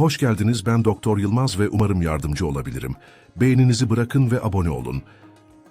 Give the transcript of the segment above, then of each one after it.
Hoş geldiniz ben Doktor Yılmaz ve umarım yardımcı olabilirim. Beğeninizi bırakın ve abone olun.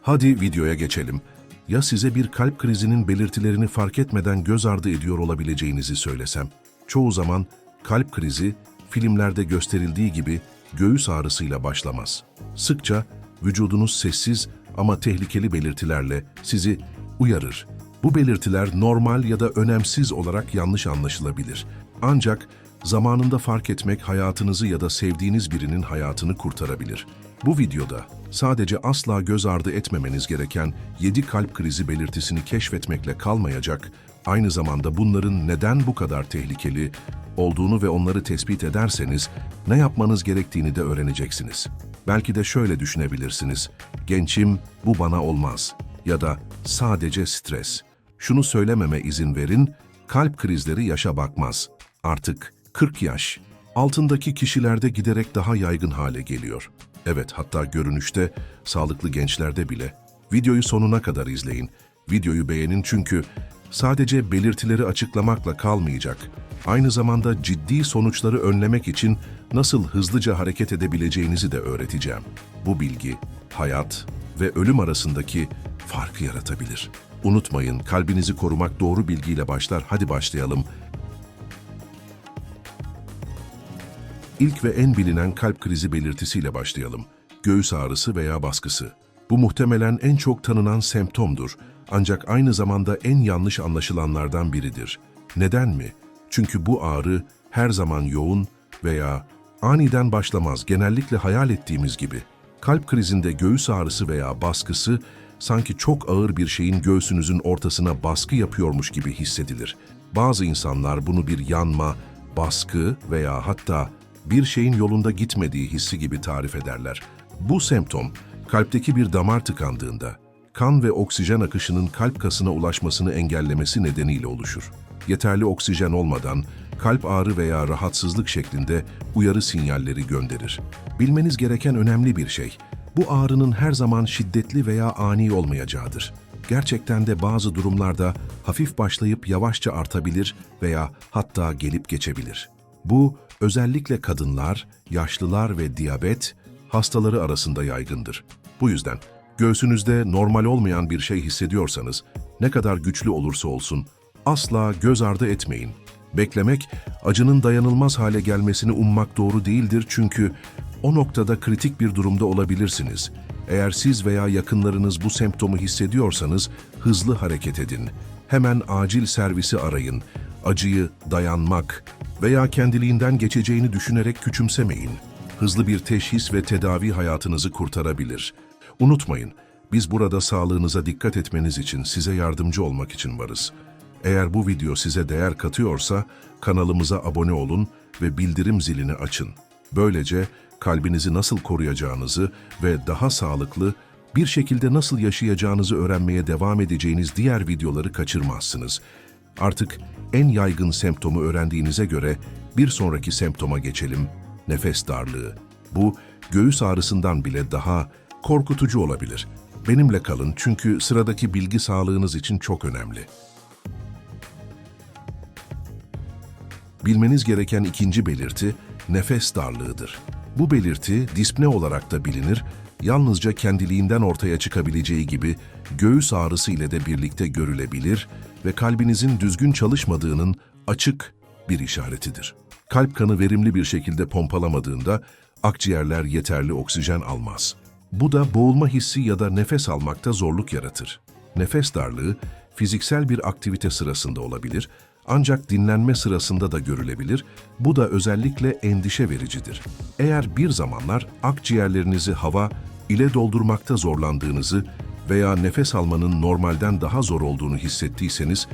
Hadi videoya geçelim. Ya size bir kalp krizinin belirtilerini fark etmeden göz ardı ediyor olabileceğinizi söylesem? Çoğu zaman kalp krizi filmlerde gösterildiği gibi göğüs ağrısıyla başlamaz. Sıkça vücudunuz sessiz ama tehlikeli belirtilerle sizi uyarır. Bu belirtiler normal ya da önemsiz olarak yanlış anlaşılabilir. Ancak zamanında fark etmek hayatınızı ya da sevdiğiniz birinin hayatını kurtarabilir. Bu videoda sadece asla göz ardı etmemeniz gereken 7 kalp krizi belirtisini keşfetmekle kalmayacak, aynı zamanda bunların neden bu kadar tehlikeli olduğunu ve onları tespit ederseniz ne yapmanız gerektiğini de öğreneceksiniz. Belki de şöyle düşünebilirsiniz, gençim bu bana olmaz ya da sadece stres. Şunu söylememe izin verin, kalp krizleri yaşa bakmaz. Artık 40 yaş, altındaki kişilerde giderek daha yaygın hale geliyor. Evet, hatta görünüşte sağlıklı gençlerde bile. Videoyu sonuna kadar izleyin. Videoyu beğenin çünkü sadece belirtileri açıklamakla kalmayacak. Aynı zamanda ciddi sonuçları önlemek için nasıl hızlıca hareket edebileceğinizi de öğreteceğim. Bu bilgi, hayat ve ölüm arasındaki farkı yaratabilir. Unutmayın, kalbinizi korumak doğru bilgiyle başlar. Hadi başlayalım. İlk ve en bilinen kalp krizi belirtisiyle başlayalım. Göğüs ağrısı veya baskısı. Bu muhtemelen en çok tanınan semptomdur. Ancak aynı zamanda en yanlış anlaşılanlardan biridir. Neden mi? Çünkü bu ağrı her zaman yoğun veya aniden başlamaz. Genellikle hayal ettiğimiz gibi. Kalp krizinde göğüs ağrısı veya baskısı sanki çok ağır bir şeyin göğsünüzün ortasına baskı yapıyormuş gibi hissedilir. Bazı insanlar bunu bir yanma, baskı veya hatta bir şeyin yolunda gitmediği hissi gibi tarif ederler. Bu semptom, kalpteki bir damar tıkandığında, kan ve oksijen akışının kalp kasına ulaşmasını engellemesi nedeniyle oluşur. Yeterli oksijen olmadan, kalp ağrı veya rahatsızlık şeklinde uyarı sinyalleri gönderir. Bilmeniz gereken önemli bir şey, bu ağrının her zaman şiddetli veya ani olmayacağıdır. Gerçekten de bazı durumlarda hafif başlayıp yavaşça artabilir veya hatta gelip geçebilir. Bu özellikle kadınlar, yaşlılar ve diyabet hastaları arasında yaygındır. Bu yüzden göğsünüzde normal olmayan bir şey hissediyorsanız ne kadar güçlü olursa olsun asla göz ardı etmeyin. Beklemek, acının dayanılmaz hale gelmesini ummak doğru değildir çünkü o noktada kritik bir durumda olabilirsiniz. Eğer siz veya yakınlarınız bu semptomu hissediyorsanız hızlı hareket edin. Hemen acil servisi arayın. Acıyı dayanmak veya kendiliğinden geçeceğini düşünerek küçümsemeyin. Hızlı bir teşhis ve tedavi hayatınızı kurtarabilir. Unutmayın, biz burada sağlığınıza dikkat etmeniz için size yardımcı olmak için varız. Eğer bu video size değer katıyorsa kanalımıza abone olun ve bildirim zilini açın. Böylece kalbinizi nasıl koruyacağınızı ve daha sağlıklı bir şekilde nasıl yaşayacağınızı öğrenmeye devam edeceğiniz diğer videoları kaçırmazsınız. Artık en yaygın semptomu öğrendiğinize göre bir sonraki semptoma geçelim. Nefes darlığı. Bu göğüs ağrısından bile daha korkutucu olabilir. Benimle kalın çünkü sıradaki bilgi sağlığınız için çok önemli. Bilmeniz gereken ikinci belirti nefes darlığıdır. Bu belirti dispne olarak da bilinir, yalnızca kendiliğinden ortaya çıkabileceği gibi göğüs ağrısı ile de birlikte görülebilir ve kalbinizin düzgün çalışmadığının açık bir işaretidir. Kalp kanı verimli bir şekilde pompalamadığında akciğerler yeterli oksijen almaz. Bu da boğulma hissi ya da nefes almakta zorluk yaratır. Nefes darlığı fiziksel bir aktivite sırasında olabilir ancak dinlenme sırasında da görülebilir. Bu da özellikle endişe vericidir. Eğer bir zamanlar akciğerlerinizi hava ile doldurmakta zorlandığınızı veya nefes almanın normalden daha zor olduğunu hissettiyseniz,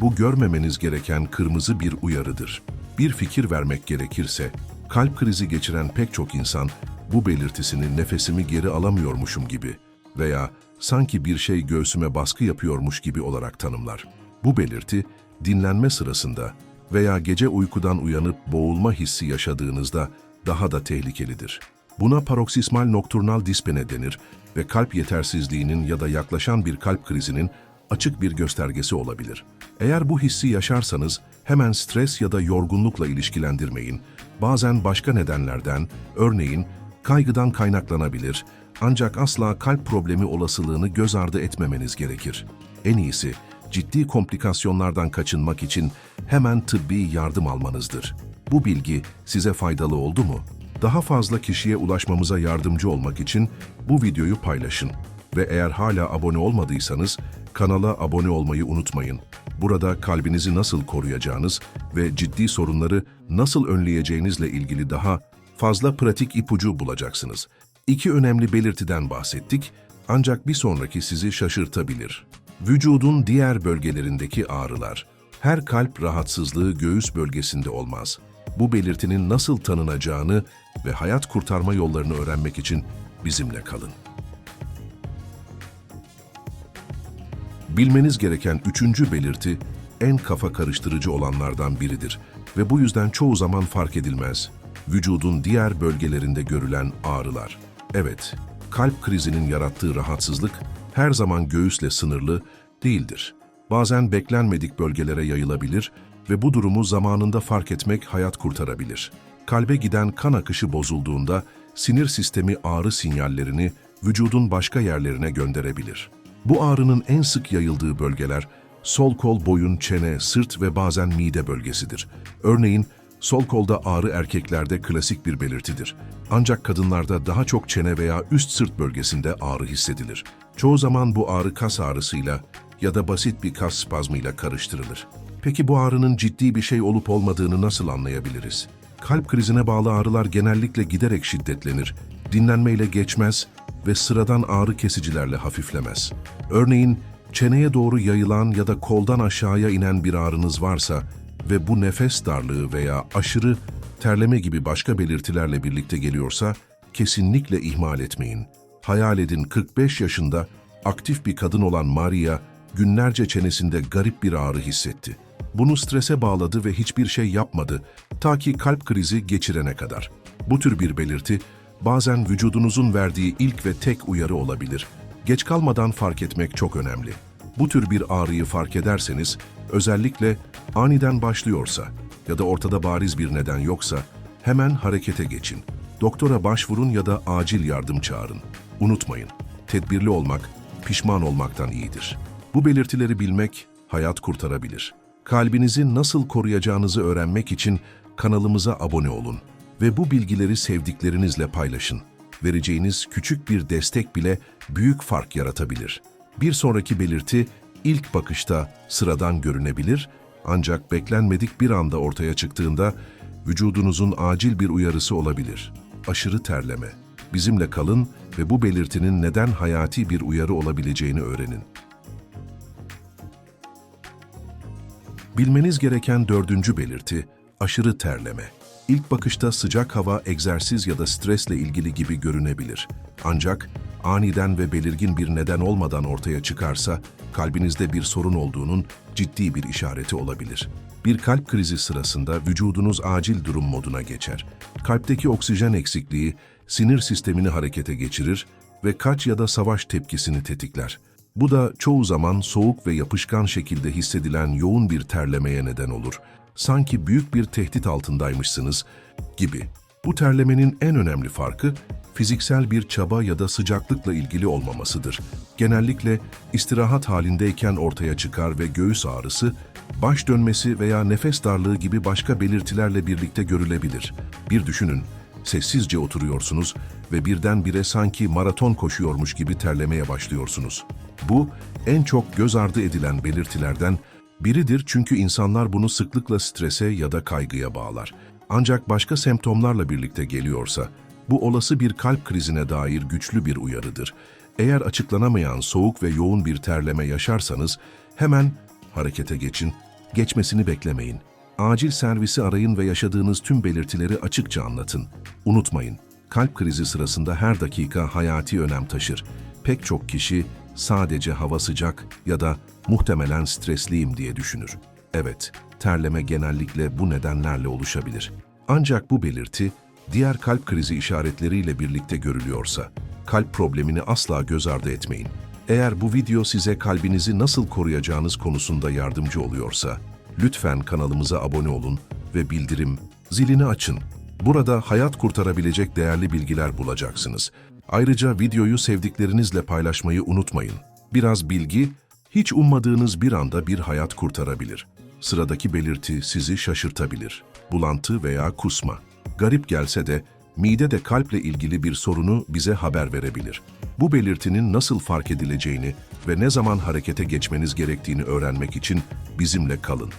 bu görmemeniz gereken kırmızı bir uyarıdır. Bir fikir vermek gerekirse, kalp krizi geçiren pek çok insan bu belirtisini nefesimi geri alamıyormuşum gibi veya sanki bir şey göğsüme baskı yapıyormuş gibi olarak tanımlar. Bu belirti, dinlenme sırasında veya gece uykudan uyanıp boğulma hissi yaşadığınızda daha da tehlikelidir. Buna paroksismal nokturnal dispene denir ve kalp yetersizliğinin ya da yaklaşan bir kalp krizinin açık bir göstergesi olabilir. Eğer bu hissi yaşarsanız hemen stres ya da yorgunlukla ilişkilendirmeyin. bazen başka nedenlerden, örneğin kaygıdan kaynaklanabilir ancak asla kalp problemi olasılığını göz ardı etmemeniz gerekir. En iyisi, ciddi komplikasyonlardan kaçınmak için hemen tıbbi yardım almanızdır. Bu bilgi size faydalı oldu mu? Daha fazla kişiye ulaşmamıza yardımcı olmak için bu videoyu paylaşın. Ve eğer hala abone olmadıysanız kanala abone olmayı unutmayın. Burada kalbinizi nasıl koruyacağınız ve ciddi sorunları nasıl önleyeceğinizle ilgili daha fazla pratik ipucu bulacaksınız. İki önemli belirtiden bahsettik ancak bir sonraki sizi şaşırtabilir. Vücudun diğer bölgelerindeki ağrılar. Her kalp rahatsızlığı göğüs bölgesinde olmaz. Bu belirtinin nasıl tanınacağını ve hayat kurtarma yollarını öğrenmek için bizimle kalın. Bilmeniz gereken üçüncü belirti en kafa karıştırıcı olanlardan biridir ve bu yüzden çoğu zaman fark edilmez. Vücudun diğer bölgelerinde görülen ağrılar. Evet, kalp krizinin yarattığı rahatsızlık her zaman göğüsle sınırlı değildir. Bazen beklenmedik bölgelere yayılabilir ve bu durumu zamanında fark etmek hayat kurtarabilir. Kalbe giden kan akışı bozulduğunda sinir sistemi ağrı sinyallerini vücudun başka yerlerine gönderebilir. Bu ağrının en sık yayıldığı bölgeler sol kol, boyun, çene, sırt ve bazen mide bölgesidir. Örneğin sol kolda ağrı erkeklerde klasik bir belirtidir. Ancak kadınlarda daha çok çene veya üst sırt bölgesinde ağrı hissedilir. Çoğu zaman bu ağrı kas ağrısıyla ya da basit bir kas spazmıyla karıştırılır. Peki bu ağrının ciddi bir şey olup olmadığını nasıl anlayabiliriz? Kalp krizine bağlı ağrılar genellikle giderek şiddetlenir, dinlenmeyle geçmez ve sıradan ağrı kesicilerle hafiflemez. Örneğin çeneye doğru yayılan ya da koldan aşağıya inen bir ağrınız varsa ve bu nefes darlığı veya aşırı terleme gibi başka belirtilerle birlikte geliyorsa kesinlikle ihmal etmeyin. Hayal edin 45 yaşında aktif bir kadın olan Maria günlerce çenesinde garip bir ağrı hissetti. Bunu strese bağladı ve hiçbir şey yapmadı ta ki kalp krizi geçirene kadar. Bu tür bir belirti bazen vücudunuzun verdiği ilk ve tek uyarı olabilir. Geç kalmadan fark etmek çok önemli. Bu tür bir ağrıyı fark ederseniz, özellikle aniden başlıyorsa ya da ortada bariz bir neden yoksa hemen harekete geçin. Doktora başvurun ya da acil yardım çağırın. Unutmayın, tedbirli olmak pişman olmaktan iyidir. Bu belirtileri bilmek hayat kurtarabilir. Kalbinizi nasıl koruyacağınızı öğrenmek için kanalımıza abone olun ve bu bilgileri sevdiklerinizle paylaşın. Vereceğiniz küçük bir destek bile büyük fark yaratabilir. Bir sonraki belirti ilk bakışta sıradan görünebilir ancak beklenmedik bir anda ortaya çıktığında vücudunuzun acil bir uyarısı olabilir. Aşırı terleme. Bizimle kalın ve bu belirtinin neden hayati bir uyarı olabileceğini öğrenin. Bilmeniz gereken dördüncü belirti, aşırı terleme. İlk bakışta sıcak hava, egzersiz ya da stresle ilgili gibi görünebilir. Ancak aniden ve belirgin bir neden olmadan ortaya çıkarsa, kalbinizde bir sorun olduğunun ciddi bir işareti olabilir. Bir kalp krizi sırasında vücudunuz acil durum moduna geçer. Kalpteki oksijen eksikliği sinir sistemini harekete geçirir ve kaç ya da savaş tepkisini tetikler. Bu da çoğu zaman soğuk ve yapışkan şekilde hissedilen yoğun bir terlemeye neden olur. Sanki büyük bir tehdit altındaymışsınız gibi. Bu terlemenin en önemli farkı fiziksel bir çaba ya da sıcaklıkla ilgili olmamasıdır. Genellikle istirahat halindeyken ortaya çıkar ve göğüs ağrısı, baş dönmesi veya nefes darlığı gibi başka belirtilerle birlikte görülebilir. Bir düşünün, sessizce oturuyorsunuz ve birdenbire sanki maraton koşuyormuş gibi terlemeye başlıyorsunuz. Bu, en çok göz ardı edilen belirtilerden biridir çünkü insanlar bunu sıklıkla strese ya da kaygıya bağlar. Ancak başka semptomlarla birlikte geliyorsa, bu olası bir kalp krizine dair güçlü bir uyarıdır. Eğer açıklanamayan soğuk ve yoğun bir terleme yaşarsanız hemen harekete geçin, geçmesini beklemeyin. Acil servisi arayın ve yaşadığınız tüm belirtileri açıkça anlatın. Unutmayın, kalp krizi sırasında her dakika hayati önem taşır. Pek çok kişi sadece hava sıcak ya da muhtemelen stresliyim diye düşünür. Evet, terleme genellikle bu nedenlerle oluşabilir. Ancak bu belirti diğer kalp krizi işaretleriyle birlikte görülüyorsa, kalp problemini asla göz ardı etmeyin. Eğer bu video size kalbinizi nasıl koruyacağınız konusunda yardımcı oluyorsa, lütfen kanalımıza abone olun ve bildirim zilini açın. Burada hayat kurtarabilecek değerli bilgiler bulacaksınız. Ayrıca videoyu sevdiklerinizle paylaşmayı unutmayın. Biraz bilgi, hiç ummadığınız bir anda bir hayat kurtarabilir. Sıradaki belirti sizi şaşırtabilir. Bulantı veya kusma. Garip gelse de mide de kalple ilgili bir sorunu bize haber verebilir. Bu belirtinin nasıl fark edileceğini ve ne zaman harekete geçmeniz gerektiğini öğrenmek için bizimle kalın.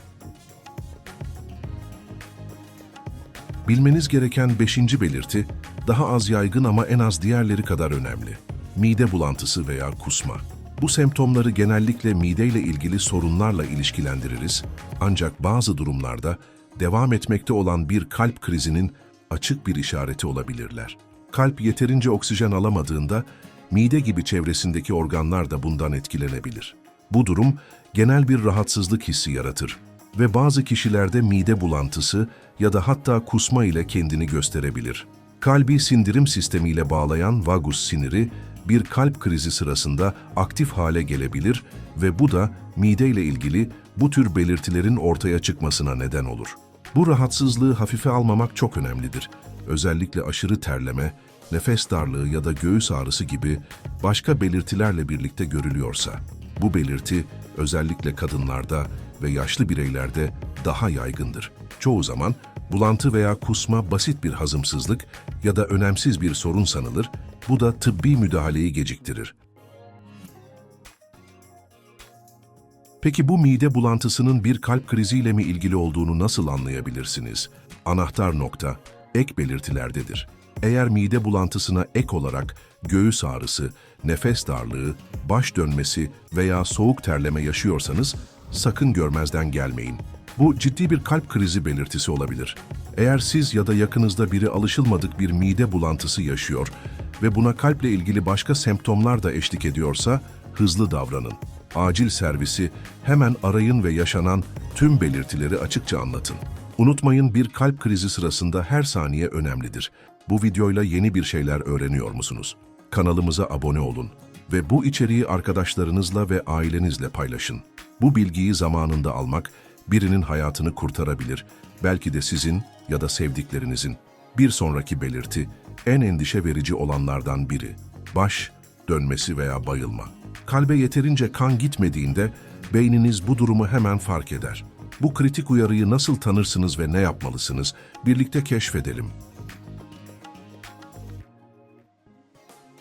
Bilmeniz gereken beşinci belirti, daha az yaygın ama en az diğerleri kadar önemli. Mide bulantısı veya kusma. Bu semptomları genellikle mideyle ilgili sorunlarla ilişkilendiririz, ancak bazı durumlarda devam etmekte olan bir kalp krizinin açık bir işareti olabilirler. Kalp yeterince oksijen alamadığında mide gibi çevresindeki organlar da bundan etkilenebilir. Bu durum genel bir rahatsızlık hissi yaratır ve bazı kişilerde mide bulantısı ya da hatta kusma ile kendini gösterebilir. Kalbi sindirim sistemiyle bağlayan vagus siniri bir kalp krizi sırasında aktif hale gelebilir ve bu da mide ile ilgili bu tür belirtilerin ortaya çıkmasına neden olur. Bu rahatsızlığı hafife almamak çok önemlidir. Özellikle aşırı terleme, nefes darlığı ya da göğüs ağrısı gibi başka belirtilerle birlikte görülüyorsa. Bu belirti özellikle kadınlarda ve yaşlı bireylerde daha yaygındır. Çoğu zaman bulantı veya kusma basit bir hazımsızlık ya da önemsiz bir sorun sanılır, bu da tıbbi müdahaleyi geciktirir. Peki bu mide bulantısının bir kalp kriziyle mi ilgili olduğunu nasıl anlayabilirsiniz? Anahtar nokta, ek belirtilerdedir. Eğer mide bulantısına ek olarak göğüs ağrısı, nefes darlığı, baş dönmesi veya soğuk terleme yaşıyorsanız sakın görmezden gelmeyin. Bu ciddi bir kalp krizi belirtisi olabilir. Eğer siz ya da yakınızda biri alışılmadık bir mide bulantısı yaşıyor ve buna kalple ilgili başka semptomlar da eşlik ediyorsa hızlı davranın. Acil servisi hemen arayın ve yaşanan tüm belirtileri açıkça anlatın. Unutmayın bir kalp krizi sırasında her saniye önemlidir. Bu videoyla yeni bir şeyler öğreniyor musunuz? Kanalımıza abone olun ve bu içeriği arkadaşlarınızla ve ailenizle paylaşın. Bu bilgiyi zamanında almak birinin hayatını kurtarabilir, belki de sizin ya da sevdiklerinizin. Bir sonraki belirti, en endişe verici olanlardan biri. Baş, dönmesi veya bayılma. Kalbe yeterince kan gitmediğinde beyniniz bu durumu hemen fark eder. Bu kritik uyarıyı nasıl tanırsınız ve ne yapmalısınız? Birlikte keşfedelim.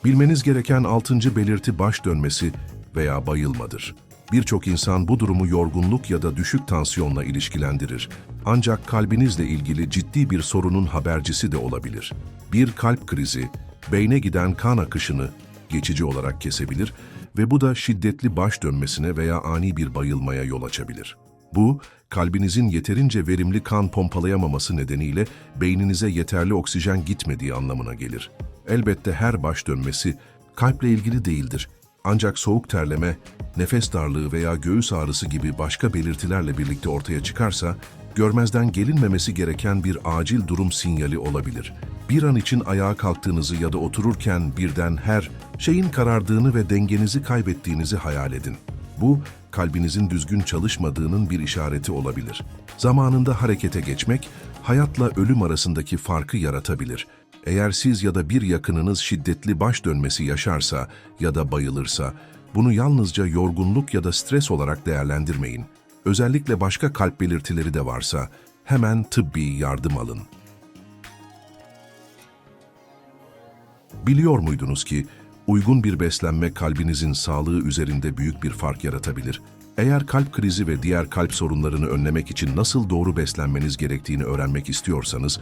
Bilmeniz gereken altıncı belirti baş dönmesi veya bayılmadır. Birçok insan bu durumu yorgunluk ya da düşük tansiyonla ilişkilendirir. Ancak kalbinizle ilgili ciddi bir sorunun habercisi de olabilir. Bir kalp krizi, beyne giden kan akışını geçici olarak kesebilir ve bu da şiddetli baş dönmesine veya ani bir bayılmaya yol açabilir. Bu, kalbinizin yeterince verimli kan pompalayamaması nedeniyle beyninize yeterli oksijen gitmediği anlamına gelir. Elbette her baş dönmesi kalple ilgili değildir. Ancak soğuk terleme, nefes darlığı veya göğüs ağrısı gibi başka belirtilerle birlikte ortaya çıkarsa, görmezden gelinmemesi gereken bir acil durum sinyali olabilir. Bir an için ayağa kalktığınızı ya da otururken birden her şeyin karardığını ve dengenizi kaybettiğinizi hayal edin. Bu, kalbinizin düzgün çalışmadığının bir işareti olabilir. Zamanında harekete geçmek, hayatla ölüm arasındaki farkı yaratabilir. Eğer siz ya da bir yakınınız şiddetli baş dönmesi yaşarsa ya da bayılırsa, bunu yalnızca yorgunluk ya da stres olarak değerlendirmeyin. Özellikle başka kalp belirtileri de varsa hemen tıbbi yardım alın. Biliyor muydunuz ki uygun bir beslenme kalbinizin sağlığı üzerinde büyük bir fark yaratabilir? Eğer kalp krizi ve diğer kalp sorunlarını önlemek için nasıl doğru beslenmeniz gerektiğini öğrenmek istiyorsanız,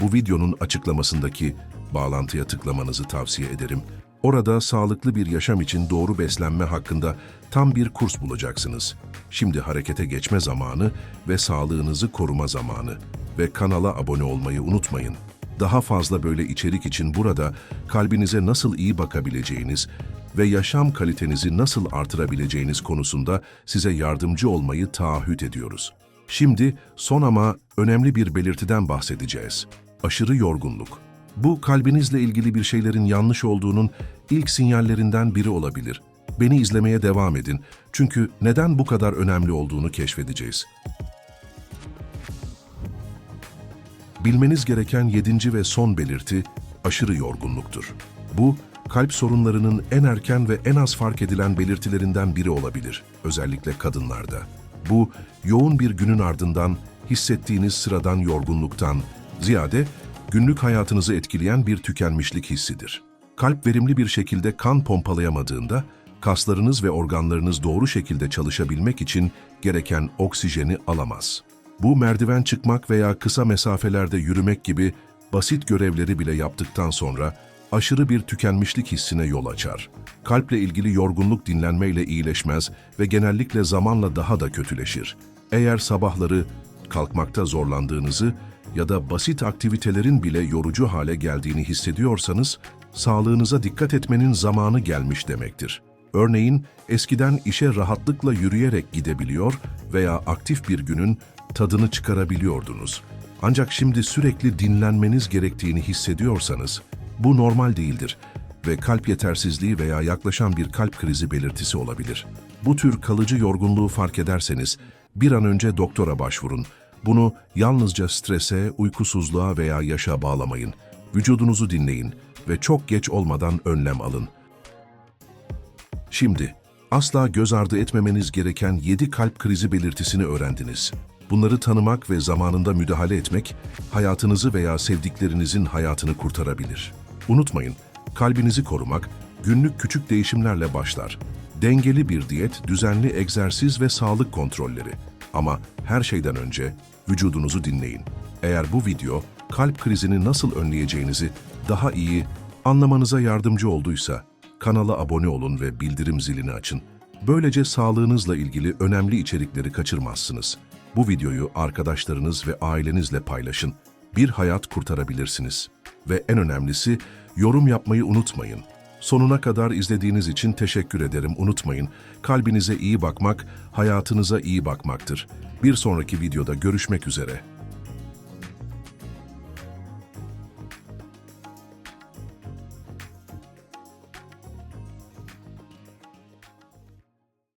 bu videonun açıklamasındaki bağlantıya tıklamanızı tavsiye ederim. Orada sağlıklı bir yaşam için doğru beslenme hakkında tam bir kurs bulacaksınız. Şimdi harekete geçme zamanı ve sağlığınızı koruma zamanı. Ve kanala abone olmayı unutmayın. Daha fazla böyle içerik için burada kalbinize nasıl iyi bakabileceğiniz ve yaşam kalitenizi nasıl artırabileceğiniz konusunda size yardımcı olmayı taahhüt ediyoruz. Şimdi son ama önemli bir belirtiden bahsedeceğiz. Aşırı yorgunluk. Bu kalbinizle ilgili bir şeylerin yanlış olduğunun ilk sinyallerinden biri olabilir. Beni izlemeye devam edin çünkü neden bu kadar önemli olduğunu keşfedeceğiz. Bilmeniz gereken yedinci ve son belirti aşırı yorgunluktur. Bu, kalp sorunlarının en erken ve en az fark edilen belirtilerinden biri olabilir, özellikle kadınlarda. Bu, yoğun bir günün ardından hissettiğiniz sıradan yorgunluktan ziyade günlük hayatınızı etkileyen bir tükenmişlik hissidir. Kalp verimli bir şekilde kan pompalayamadığında, kaslarınız ve organlarınız doğru şekilde çalışabilmek için gereken oksijeni alamaz. Bu merdiven çıkmak veya kısa mesafelerde yürümek gibi basit görevleri bile yaptıktan sonra aşırı bir tükenmişlik hissine yol açar. Kalple ilgili yorgunluk dinlenmeyle iyileşmez ve genellikle zamanla daha da kötüleşir. Eğer sabahları kalkmakta zorlandığınızı ya da basit aktivitelerin bile yorucu hale geldiğini hissediyorsanız, sağlığınıza dikkat etmenin zamanı gelmiş demektir. Örneğin eskiden işe rahatlıkla yürüyerek gidebiliyor veya aktif bir günün tadını çıkarabiliyordunuz. Ancak şimdi sürekli dinlenmeniz gerektiğini hissediyorsanız bu normal değildir ve kalp yetersizliği veya yaklaşan bir kalp krizi belirtisi olabilir. Bu tür kalıcı yorgunluğu fark ederseniz bir an önce doktora başvurun. Bunu yalnızca strese, uykusuzluğa veya yaşa bağlamayın. Vücudunuzu dinleyin ve çok geç olmadan önlem alın. Şimdi, asla göz ardı etmemeniz gereken 7 kalp krizi belirtisini öğrendiniz. Bunları tanımak ve zamanında müdahale etmek, hayatınızı veya sevdiklerinizin hayatını kurtarabilir. Unutmayın, kalbinizi korumak, günlük küçük değişimlerle başlar. Dengeli bir diyet, düzenli egzersiz ve sağlık kontrolleri. Ama her şeyden önce vücudunuzu dinleyin. Eğer bu video kalp krizini nasıl önleyeceğinizi daha iyi anlamanıza yardımcı olduysa, kanala abone olun ve bildirim zilini açın. Böylece sağlığınızla ilgili önemli içerikleri kaçırmazsınız. Bu videoyu arkadaşlarınız ve ailenizle paylaşın. Bir hayat kurtarabilirsiniz. Ve en önemlisi yorum yapmayı unutmayın. Sonuna kadar izlediğiniz için teşekkür ederim. Unutmayın, kalbinize iyi bakmak, hayatınıza iyi bakmaktır. Bir sonraki videoda görüşmek üzere.